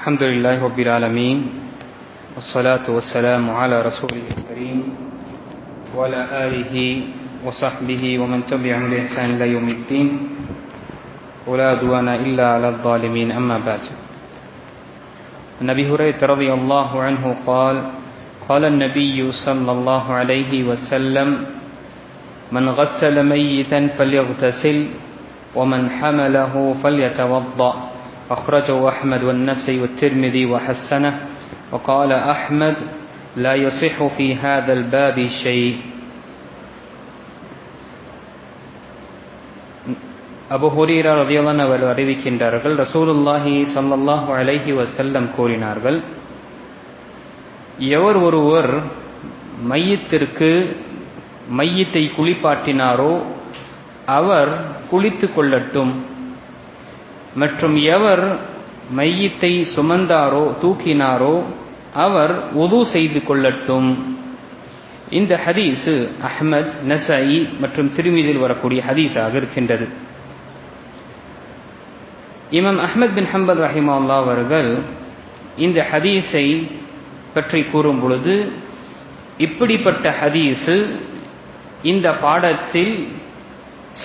الحمد لله رب العالمين والصلاة والسلام على رسوله الكريم وعلى آله وصحبه ومن تبعهم بإحسان إلى يوم الدين ولا عدوان إلا على الظالمين أما بعد أبي هريرة رضي الله عنه قال قال النبي صلى الله عليه وسلم من غسل ميتا فليغتسل ومن حمله فليتوضأ أخرجه أحمد والنسي والترمذي وحسنه وقال أحمد لا يصح في هذا الباب شيء அபு ஹுரீரா ரதியல்லான் அவர் அறிவிக்கின்றார்கள் ரசூலுல்லாஹி சல்லல்லாஹு அலைஹி வசல்லம் கூறினார்கள் எவர் ஒருவர் மையத்திற்கு மையத்தை குளிப்பாட்டினாரோ அவர் குளித்து கொள்ளட்டும் மற்றும் எவர் மையத்தை சுமந்தாரோ தூக்கினாரோ அவர் உது செய்து கொள்ளட்டும். இந்த ஹதீஸு அஹ்மத் நசாயி மற்றும் திருமீதில் வரக்கூடிய ஹதீஸாக இருக்கின்றது. இமாம் அஹ்மத் பின் ஹம்பல் ரஹிமால்லா அவர்கள் இந்த ஹதீஸை பற்றி கூறும் பொழுது இப்படிப்பட்ட ஹதீஸு இந்த பாடத்தில்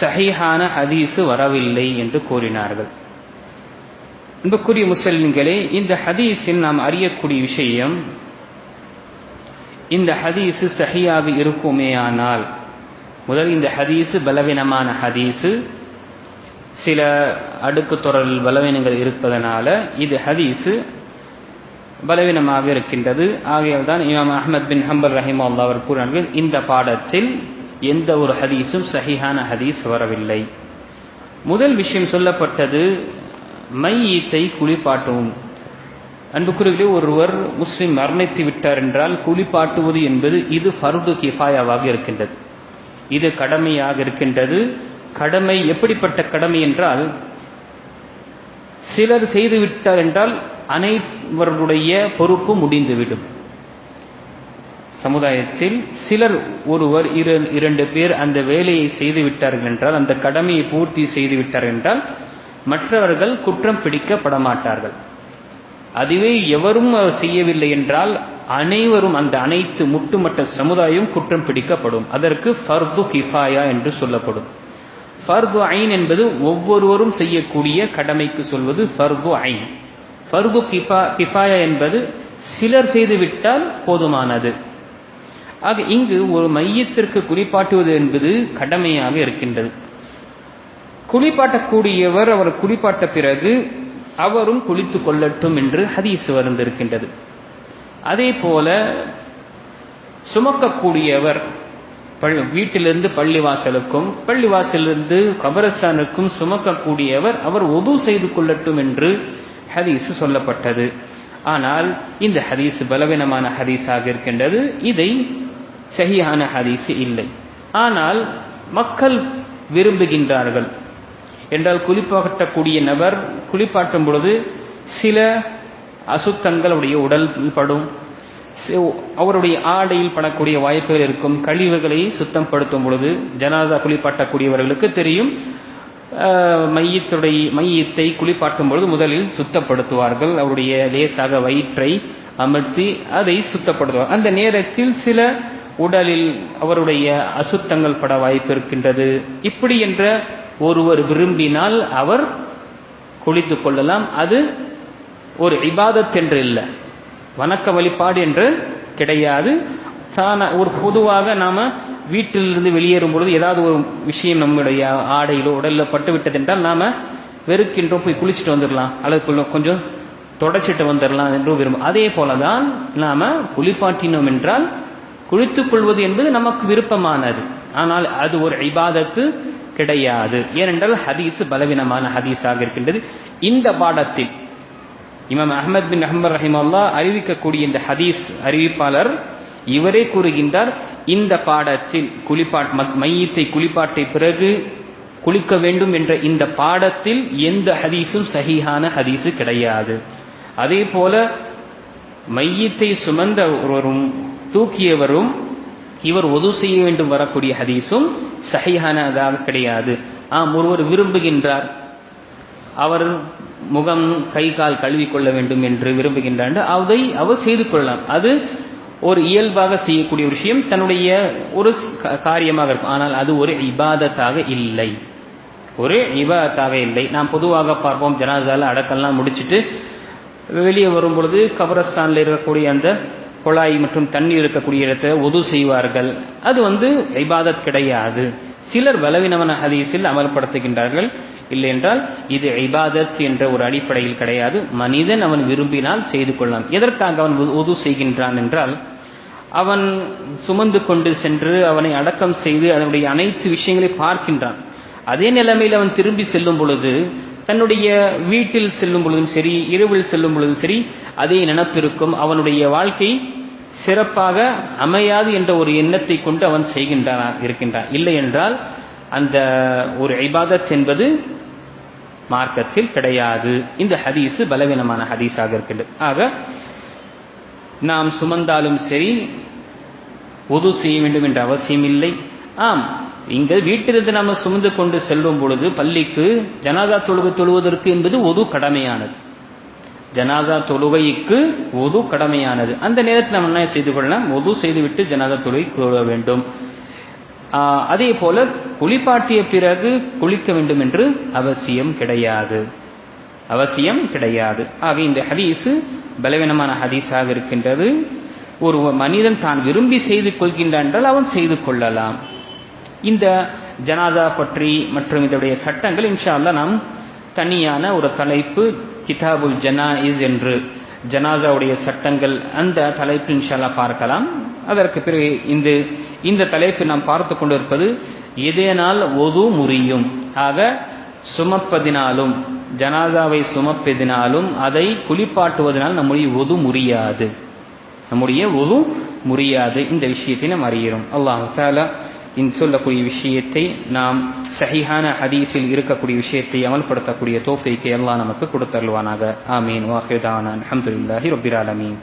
சஹிஹான ஹதீஸு வரவில்லை என்று கூறினார்கள். அன்புக்குரிய முஸ்லிம்களே இந்த ஹதீஸில் நாம் அறியக்கூடிய விஷயம் இந்த ஹதீஸு சஹியாக இருக்குமேயானால் முதல் இந்த ஹதீஸு பலவீனமான ஹதீஸு சில அடுக்கு தொடர் பலவீனங்கள் இருப்பதனால இது ஹதீஸு பலவீனமாக இருக்கின்றது. ஆகையால் தான் இமாம் அஹமத் பின் ஹம்பல் அல்லா அவர் கூறினார்கள் இந்த பாடத்தில் எந்த ஒரு ஹதீஸும் சஹிஹான ஹதீஸ் வரவில்லை. முதல் விஷயம் சொல்லப்பட்டது மையீத்தை குளிப்பாட்டவும் அன்புக்குறிகளே ஒருவர் முஸ்லிம் மரணித்து விட்டார் என்றால் குளிப்பாட்டுவது என்பது இது ஃபர்து கிஃபாயாவாக இருக்கின்றது. இது கடமையாக இருக்கின்றது. கடமை எப்படிப்பட்ட கடமை என்றால் சிலர் செய்து விட்டார் என்றால் அனைவருடைய பொறுப்பு முடிந்துவிடும். சமுதாயத்தில் சிலர் ஒருவர் இரண்டு பேர் அந்த வேலையை செய்து விட்டார்கள் என்றால் அந்த கடமையை பூர்த்தி செய்து விட்டார்கள் என்றால் மற்றவர்கள் குற்றம் பிடிக்கப்பட மாட்டார்கள் அதுவே எவரும் செய்யவில்லை என்றால் அனைவரும் அந்த அனைத்து முட்டுமட்ட சமுதாயம் குற்றம் பிடிக்கப்படும். அதற்கு ஃபர்து கிஃபாயா என்று சொல்லப்படும். ஃபர்து ஐன் என்பது ஒவ்வொருவரும் செய்யக்கூடிய கடமைக்கு சொல்வது ஃபர்து ஐன். ஃபர்து கிஃபா கிஃபாயா என்பது சிலர் செய்துவிட்டால் போதுமானது. ஆக இங்கு ஒரு மையத்திற்கு குறிப்பாட்டுவது என்பது கடமையாக இருக்கின்றது. குளிப்பாட்டக்கூடியவர் அவர் குளிப்பாட்ட பிறகு அவரும் குளித்து கொள்ளட்டும் என்று ஹதீஸ் வந்திருக்கின்றது அதே போல சுமக்கக்கூடியவர் வீட்டிலிருந்து பள்ளிவாசலுக்கும் பள்ளிவாசலிருந்து கபரஸ்தானுக்கும் சுமக்கக்கூடியவர் அவர் ஒது செய்து கொள்ளட்டும் என்று ஹதீஸ் சொல்லப்பட்டது. ஆனால் இந்த ஹதீஸ் பலவீனமான ஹதீஸாக இருக்கின்றது. இதை சகியான ஹதீஸ் இல்லை. ஆனால் மக்கள் விரும்புகின்றார்கள். என்றால் குளிப்பாட்டக்கூடிய நபர் குளிப்பாட்டும் பொழுது சில அசுத்தங்கள் அவருடைய உடல் படும். அவருடைய ஆடையில் படக்கூடிய வாய்ப்புகள் இருக்கும். கழிவுகளை சுத்தம் படுத்தும் பொழுது ஜனாதா குளிப்பாட்டக்கூடியவர்களுக்கு தெரியும். மையத்துடைய மையத்தை குளிப்பாட்டும் பொழுது முதலில் சுத்தப்படுத்துவார்கள். அவருடைய லேசாக வயிற்றை அமர்த்தி அதை சுத்தப்படுத்துவார். அந்த நேரத்தில் சில உடலில் அவருடைய அசுத்தங்கள் பட வாய்ப்பு இருக்கின்றது. இப்படி என்ற ஒருவர் விரும்பினால் அவர் குளித்து கொள்ளலாம். அது ஒரு இபாதத் என்று இல்லை. வணக்க வழிபாடு என்று கிடையாது. தான ஒரு பொதுவாக நாம் வீட்டிலிருந்து வெளியேறும் பொழுது ஏதாவது ஒரு விஷயம் நம்முடைய ஆடையிலோ உடலில் பட்டு விட்டது என்றால் நாம் வெறுக்கின்றோம் போய் குளிச்சுட்டு வந்துடலாம் அல்லது கொஞ்சம் தொடச்சிட்டு வந்துடலாம் என்று விரும்பும். அதே போல தான் நாம் குளிப்பாட்டினோம் என்றால் குளித்துக் கொள்வது என்பது நமக்கு விருப்பமானது. ஆனால் அது ஒரு இபாதத்து கிடையாது. ஏனென்றால் ஹதீஸ் பலவீனமான ஹதீஸாக இருக்கின்றது. இந்த பாடத்தில் இமாம் அஹமத் பின் அஹமர் ரஹிமல்லா அறிவிக்கக்கூடிய இந்த ஹதீஸ் அறிவிப்பாளர் இவரே கூறுகின்றார் இந்த பாடத்தில் குளிப்பாட் மையத்தை குளிப்பாட்டை பிறகு குளிக்க வேண்டும் என்ற இந்த பாடத்தில் எந்த ஹதீஸும் சகிஹான ஹதீஸு கிடையாது. அதே போல மையத்தை சுமந்த ஒருவரும் தூக்கியவரும் இவர் ஒது செய்ய வேண்டும் வரக்கூடிய ஹதீஸும் சகையானதாக கிடையாது. ஆம் ஒருவர் விரும்புகின்றார். அவர் முகம் கை கால் கழுவி கொள்ள வேண்டும் என்று விரும்புகின்றார் அதை அவர் செய்து கொள்ளலாம். அது ஒரு இயல்பாக செய்யக்கூடிய ஒரு விஷயம் தன்னுடைய ஒரு க- காரியமாக இருக்கும். ஆனால் அது ஒரு இபாதத்தாக இல்லை. ஒரு இபாதத்தாக இல்லை. நாம் பொதுவாக பார்ப்போம் ஜனாசால அடக்கெல்லாம் முடிச்சிட்டு வெளியே வரும் பொழுது கபரஸ்தானில் இருக்கக்கூடிய அந்த குழாய் மற்றும் தண்ணீர் இருக்கக்கூடிய இடத்தை ஒது செய்வார்கள். அது வந்து ஐபாதத் கிடையாது. சிலர் பலவீனமான ஹதீஸில் அமல்படுத்துகின்றார்கள். இல்லை என்றால் இது ஐபாதத் என்ற ஒரு அடிப்படையில் கிடையாது. மனிதன் அவன் விரும்பினால் செய்து கொள்ளலாம். எதற்காக அவன் ஒது செய்கின்றான் என்றால் அவன் சுமந்து கொண்டு சென்று அவனை அடக்கம் செய்து அதனுடைய அனைத்து விஷயங்களை பார்க்கின்றான். அதே நிலைமையில் அவன் திரும்பி செல்லும் பொழுது தன்னுடைய வீட்டில் செல்லும் பொழுதும் சரி இரவில் செல்லும் பொழுதும் சரி அதே நினப்பிருக்கும். அவனுடைய வாழ்க்கை சிறப்பாக அமையாது என்ற ஒரு எண்ணத்தை கொண்டு அவன் செய்கின்றான் இருக்கின்றான். இல்லை என்றால் அந்த ஒரு ஐபாதத் என்பது மார்க்கத்தில் கிடையாது. இந்த ஹதீஸ் பலவீனமான ஹதீஸாக இருக்கின்றது. ஆக நாம் சுமந்தாலும் சரி உது செய்ய வேண்டும் என்ற அவசியம் இல்லை ஆம் இங்கே வீட்டிலிருந்து நாம் சுமந்து கொண்டு செல்லும் பொழுது பள்ளிக்கு ஜனாதா தொழுகை தொழுவதற்கு என்பது ஒது கடமையானது. ஜனாதா தொழுகைக்கு ஒது கடமையானது. அந்த நேரத்தில் நம்ம என்ன செய்து கொள்ளலாம்? ஒது செய்துவிட்டு ஜனாதா தொழுகை தொழ வேண்டும். அதே போல குளிப்பாட்டிய பிறகு குளிக்க வேண்டும் என்று அவசியம் கிடையாது. அவசியம் கிடையாது. ஆக இந்த ஹதீஸ் பலவீனமான ஹதீஸாக இருக்கின்றது. ஒரு மனிதன் தான் விரும்பி செய்து கொள்கின்றான் என்றால் அவன் செய்து கொள்ளலாம். இந்த ஜனாதா பற்றி மற்றும் இதனுடைய சட்டங்கள் இன்ஷா அல்லாஹ் நாம் தனியான ஒரு தலைப்பு கிதாபுல் ஜனாஇஸ் என்று ஜனாசாவுடைய சட்டங்கள் அந்த தலைப்பு இன்ஷால்லா பார்க்கலாம். அதற்கு பிறகு இந்த இந்த தலைப்பு நாம் பார்த்து கொண்டிருப்பது எதனால் ஒது முறியும்? ஆக சுமப்பதினாலும் ஜனாசாவை சுமப்பதினாலும் அதை குளிப்பாட்டுவதனால் நம்முடைய ஒது முறியாது. நம்முடைய ஒது முறியாது. இந்த விஷயத்தை நாம் அறிகிறோம். அல்லாஹ் தாலா இன் சொல்லக்கூடிய விஷயத்தை நாம் சஹிஹான ஹதீஸில் இருக்கக்கூடிய விஷயத்தை அமல்படுத்தக்கூடிய தோஃபைக்கு எல்லாம் நமக்கு கொடுத்தருள்வானாக. ஆமீன். வாஹிதான அஹமதுல்லாஹி ரபிர் ஆலமீன்.